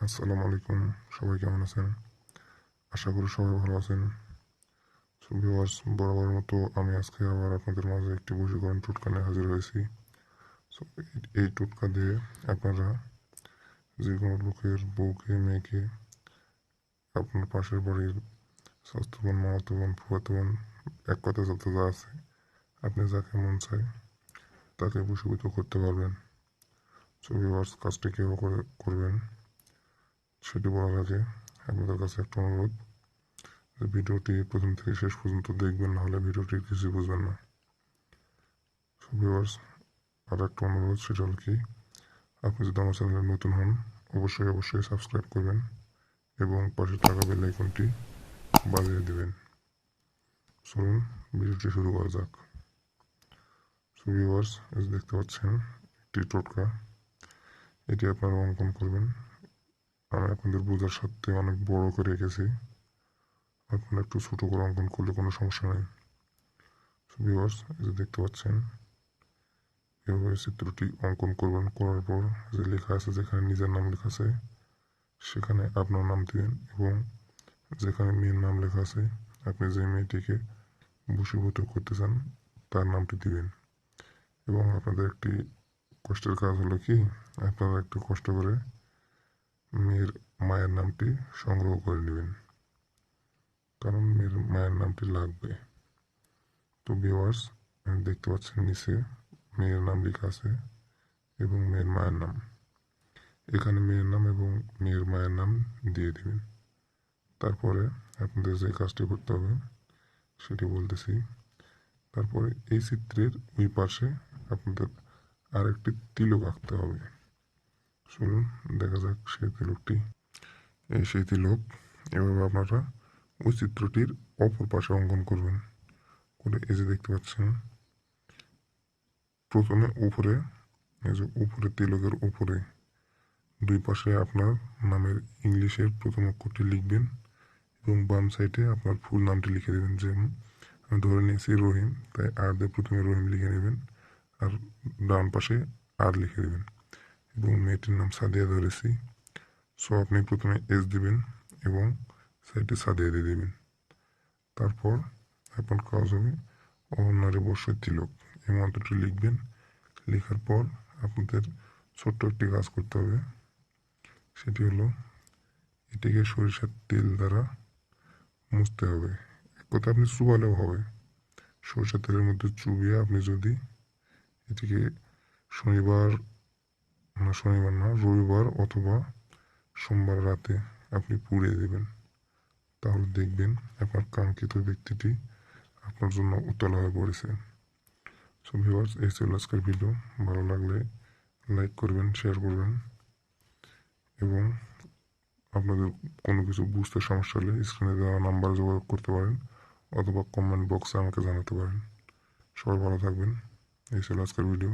আসসালামু আলাইকুম, সবাই কেমন আছেন? আশা করি সবাই ভালো আছেন। সো বরাবর মতো আমি আজকে আবার আপনাদের মাঝে একটি বশীকরণ টোটকা নিয়ে হাজির হয়েছি। সো এই- টোটকা দিয়ে আপনারা যে কোনো লোকের বউকে, মেয়েকে, আপনার পাশের বাড়ির স্বাস্থ্যবান বোন ফুয়াতো বোন, এক কথা যত যা আছে, আপনি যাকে মন চায় তাকে বশীভূত করতে পারবেন। সো ভিউয়ার্স কাজটি করে, করবেন? সেটি বলার আগে আপনাদের কাছে একটা অনুরোধ যে ভিডিওটি প্রথম থেকে শেষ পর্যন্ত দেখবেন নাহলে ভিডিওটি কিছু বুঝবেন না। ভিউয়ার্স আর একটা অনুরোধ, সেটা হল কি, আপনি যদি আমার চ্যানেলে নতুন হন, অবশ্যই অবশ্যই সাবস্ক্রাইব করবেন এবং পাশে থাকা বেল আইকনটি বাজিয়ে দেবেন। চলুন, ভিডিওটি শুরু করা যাক। ভিউয়ার্স দেখতে পাচ্ছেন, একটি টোটকা। এটি আপনারা অঙ্কন করবেন। আমি আপনাদের বোঝার সাথে অনেক বড় করে রেখেছি। আপনারা একটু ছোট করে অঙ্কন করলে কোনো সমস্যা নেই। ভিউয়ার্স যে দেখতে পাচ্ছেন, এভাবে চিত্রটি অঙ্কন করবেন, করার পর যে লেখা আছে, যেখানে নিজের নাম লেখা আছে, সেখানে আপনার নাম দিবেন এবং যেখানে মেয়ের নাম লেখা আছে, আপনি যে মেয়েটিকে বশীভূত করতে চান, তার নামটি দিবেন। এবং আপনাদের একটি কষ্টের কাজ হলো কি, আপনারা একটু কষ্ট করে মেয়ের মায়ের নামটি সংগ্রহ করে নেবেন। কারণ মেয়ের মায়ের নামটি লাগবে। তো ভিওয়ার্স দেখতে পাচ্ছেন নিচে মেয়ের নাম লেখা আছে এবং মেয়ের মায়ের নাম। এখানে মেয়ের নাম এবং মেয়ের মায়ের নাম দিয়ে দিবেন। তারপরে আপনাদের যে কাজটি করতে হবে, সেটি বলতেছি। তারপরে এই চিত্রের ওই পাশে আপনাদের আরেকটি তিলক আঁকতে হবে। শুনুন, দেখা যাক সেই তিলকটি, এই সেই তিলক, এভাবে আপনারা ওই চিত্রটির অপর পাশে অঙ্কন করবেন। করে এই যে দেখতে পাচ্ছেন, প্রথমে উপরে, এই যে উপরে তিলকের উপরে, দুই পাশে আপনার নামের ইংলিশের প্রথম অক্ষরটি লিখবেন এবং বাম সাইডে আপনার ফুল নামটি লিখে দেবেন, যে আমি ধরে নিয়েছি রহিম, তাই আর দিয়ে প্রথমে রহিম লিখে নেবেন, আর ডান পাশে আর লিখে দেবেন। এবং মেয়েটির নাম সাদিয়া ধরেছি। সো আপনি প্রথমে এস দিবেন এবং সাইডে সাদিয়া দিয়ে দেবেন। তারপর আপনার কাজ হবে অহনারে বসে তিলক এই মন্ত্রটি লিখবেন। লেখার পর আপনাদের ছোট্ট একটি কাজ করতে হবে। সেটি হলো এটিকে সরিষার তেল দ্বারা মুছতে হবে। এক কথা আপনি চুবালেও হবে। সরিষার তেলের মধ্যে চুবিয়ে আপনি যদি এটিকে শনিবার না শনিবার না, রবিবার অথবা সোমবার রাতে আপনি পুড়িয়ে দেবেন। তাহলে দেখবেন আপনার কাঙ্ক্ষিত ব্যক্তিটি আপনার জন্য উত্তল হয়ে পড়েছে। সো ভিউয়ার্স এই ছিল আজকের ভিডিও ভালো লাগলে লাইক করবেন শেয়ার করবেন এবং আপনাদের কোনো কিছু বুঝতে সমস্যা হলে স্ক্রিনে দেওয়া নাম্বার যোগাযোগ করতে পারেন অথবা কমেন্ট বক্সে আমাকে জানাতে পারেন। সবাই ভালো থাকবেন। এই ছিল আজকের ভিডিও